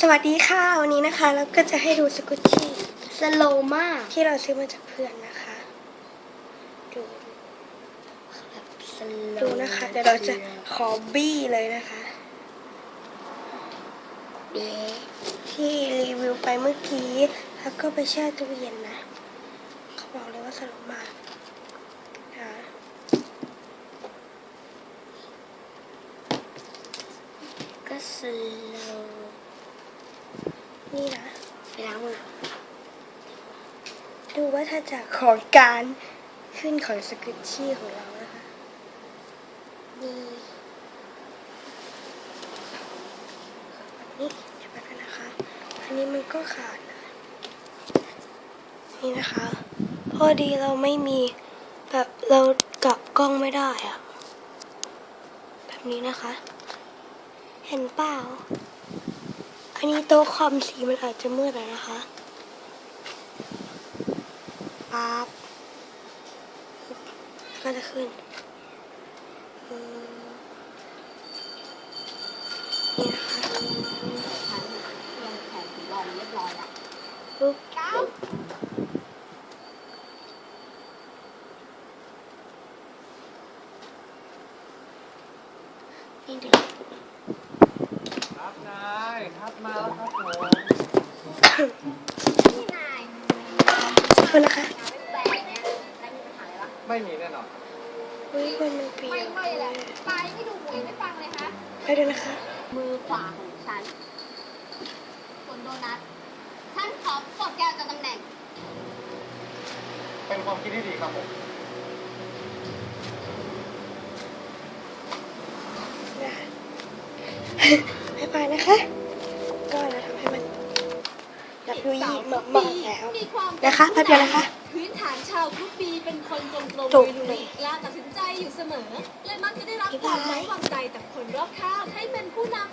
สวัสดีค่ะ วันนี้นะคะเราก็จะให้ดูสกุตชี่สโลมากที่เราซื้อมาจากเพื่อนนะคะ ดูแบบสโลดูนะคะเดี๋ยวเราจะขอบี้เลยนะคะเบ๊ะที่รีวิวไปเมื่อกี้แล้วก็ไปแช่ตู้เย็นนะเขาบอกเลยว่าสนุกมากนะก็สโล นี่นะไปล้างมือดูว่าถ้าจากของการขึ้นของสกุตชี่ของเรานะคะนี่นี่เดี๋ยวไปกันนะคะ อันนี้มันก็ขาดนะนี่นะคะ พอดีเราไม่มีแบบเรากลับกล้องไม่ได้อะแบบนี้นะคะ เห็นเปล่าอั นนี้โต๊ะคอมสีมันอาจจะมืดอะนะคะปั๊บก็จะขึ้นนี่นะคะฉันลงแผนลองเรียบร้อยแล้ว ปุ๊บ เก้า นี่ดู ครับนายครับ มาแล้วครับผมนี่นายขอบคุณนะคะงานไม่แปลกเนี่ยแล้วมีปัญหาอะไรวะไม่มีแน่นอนอุ้ยมันมันเปลี่ยไม่นค่อยแหละไปไม่ดูหวยไม่ฟังเลยคะไปดูนะคะ มือขวาของฉันส่วนโดนัทฉันขอปลดแกออกจากตำแหน่ง เป็นความคิดที่ดีครับผมให้ไปนะคะ นับดูยี่มากๆแล้วมีความนะคะแป๊บเดียวนะคะ พื้นฐานชาวกรุ๊ปบีเป็นคนตรงๆจุกลุเลยยๆกล้าตัดสินใจอยู่เสมอ และมักจะได้รับบ๊ายคบายวามไว้วางใจจากคนรอบข้างให้เป็นผู้น